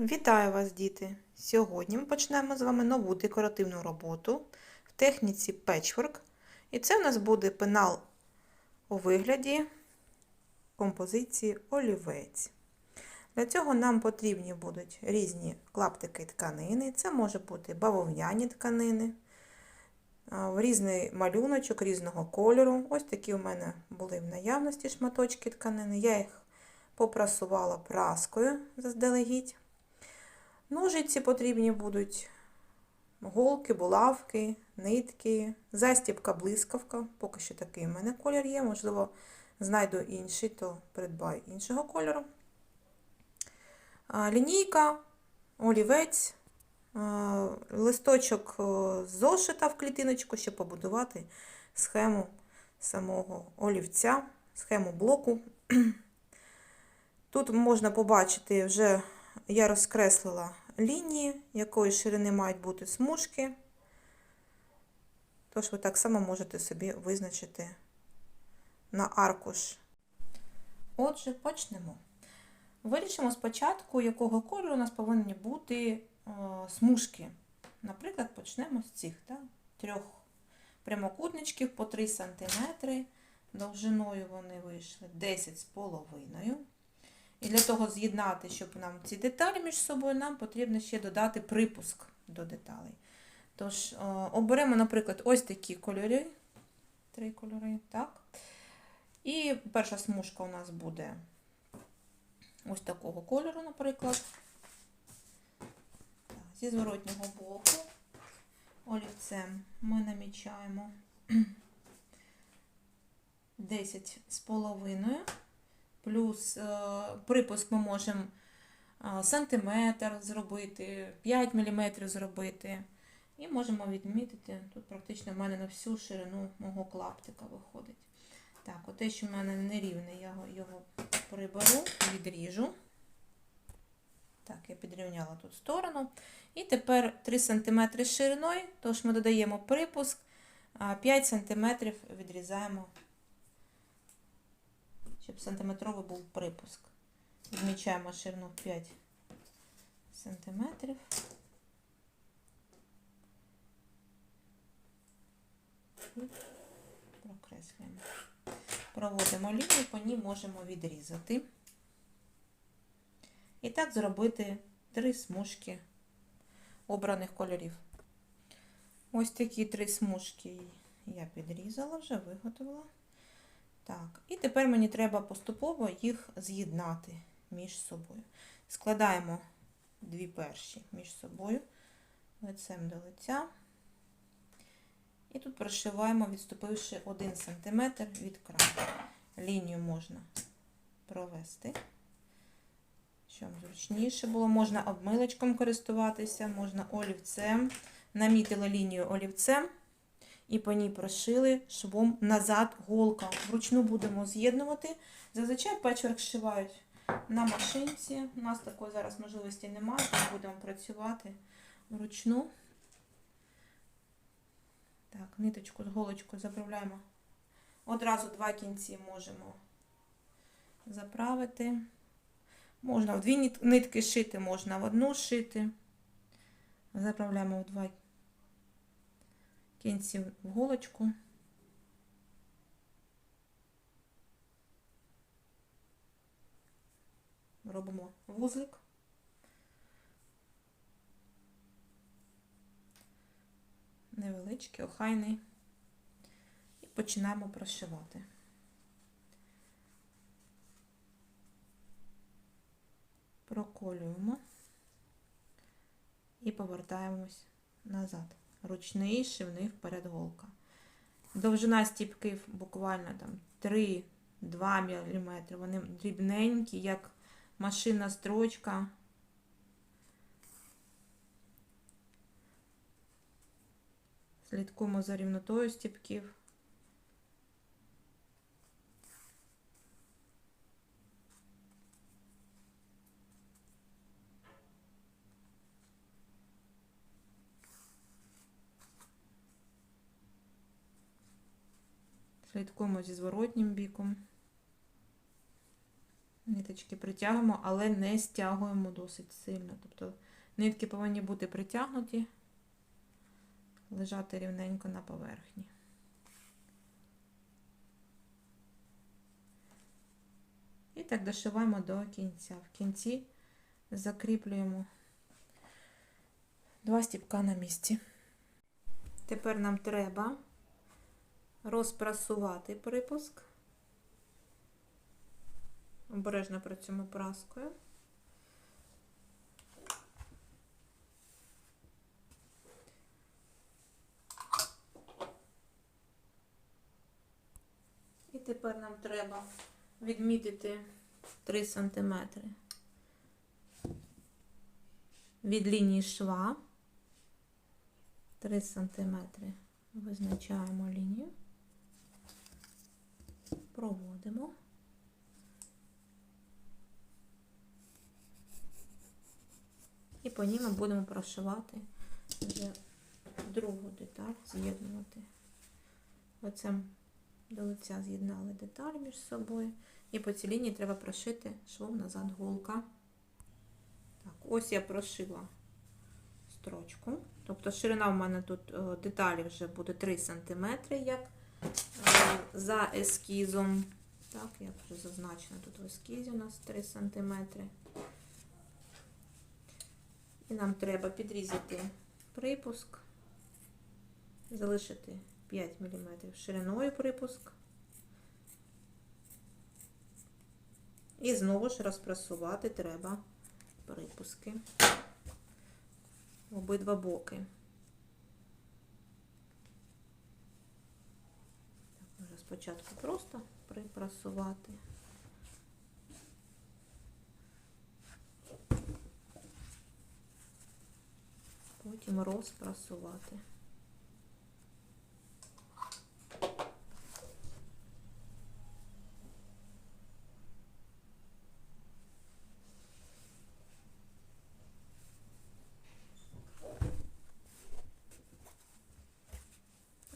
Вітаю вас, діти! Сьогодні ми почнемо з вами нову декоративну роботу в техніці Patchwork. І це в нас буде пенал у вигляді композиції олівець. Для цього нам потрібні будуть різні клаптики тканини. Це може бути бавовняні тканини, різний малюночок різного кольору. Ось такі у мене були в наявності шматочки тканини. Я їх попрасувала праскою заздалегідь. Ножиці потрібні будуть голки, булавки, нитки, застібка, блискавка. Поки що такий у мене колір є. Можливо, знайду інший, то придбаю іншого кольору. Лінійка, олівець, листочок зошита в клітиночку, щоб побудувати схему самого олівця, схему блоку. Тут можна побачити вже я розкреслила лінії, якої ширини мають бути смужки. Тож ви так само можете собі визначити на аркуш. Отже, почнемо. Вирішимо спочатку, якого кольору у нас повинні бути о, смужки. Наприклад, почнемо з цих так? трьох прямокутничків по 3 см. Довжиною вони вийшли 10 з. І для того з'єднати, щоб нам ці деталі між собою, нам потрібно ще додати припуск до деталей. Тож, оберемо, наприклад, ось такі кольори. Три кольори, так. І перша смужка у нас буде ось такого кольору, наприклад. Так, зі зворотнього боку олівцем ми намічаємо 10 з половиною. Плюс е, припуск ми можемо е, сантиметр зробити, 5 мм зробити. І можемо відмітити, тут практично в мене на всю ширину мого клаптика виходить. Так, от те, що в мене нерівне, я його приберу, відріжу. Так, я підрівняла тут сторону. І тепер 3 см шириною, тож ми додаємо припуск, 5 см відрізаємо щоб сантиметровий був припуск. Відмічаємо ширину 5 сантиметрів. І прокреслюємо. Проводимо лінію, по ній можемо відрізати. І так зробити три смужки обраних кольорів. Ось такі три смужки я підрізала, вже виготовила. Так, і тепер мені треба поступово їх з'єднати між собою. Складаємо дві перші між собою, лицем до лиця. І тут прошиваємо, відступивши 1 см від краю. Лінію можна провести, щоб зручніше було. Можна обмилочком користуватися, можна олівцем. Намітила лінію олівцем і по ній прошили швом назад голка. Вручну будемо з'єднувати. Зазвичай печворк зшивають на машинці. У нас такої зараз можливості немає, тому будемо працювати вручну. Так, ниточку з голочкою заправляємо. Одразу два кінці можемо заправити. Можна в дві нитки шити, можна в одну шити. Заправляємо в два кінці кінці в голочку. Робимо вузлик. Невеличкий, охайний. І починаємо прошивати. Проколюємо і повертаємось назад ручний шивний вперед голка. Довжина стіпків буквально там 3-2 мм. Вони дрібненькі, як машинна строчка. Слідкуємо за рівнотою стіпків. Слідкуємо зі зворотнім біком. Ниточки притягуємо, але не стягуємо досить сильно. Тобто нитки повинні бути притягнуті, лежати рівненько на поверхні. І так дошиваємо до кінця. В кінці закріплюємо два стіпка на місці. Тепер нам треба розпрасувати припуск. Обережно працюємо праскою. І тепер нам треба відмітити 3 см від лінії шва. 3 см визначаємо лінію, проводимо. І по ній ми будемо прошивати вже другу деталь, з'єднувати. Оцем до лиця з'єднали деталь між собою. І по цій лінії треба прошити швом назад голка. Так, ось я прошила строчку. Тобто ширина в мене тут е, деталі вже буде 3 см, як за ескізом. Так, як вже зазначено, тут в ескізі у нас 3 см. І нам треба підрізати припуск, залишити 5 мм шириною припуск. І знову ж розпрасувати треба припуски в обидва боки. Так, може спочатку просто припрасувати. Потім розпрасувати.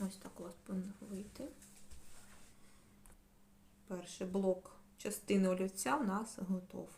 Ось так у вас повинно вийти. Перший блок частини олівця у нас готов.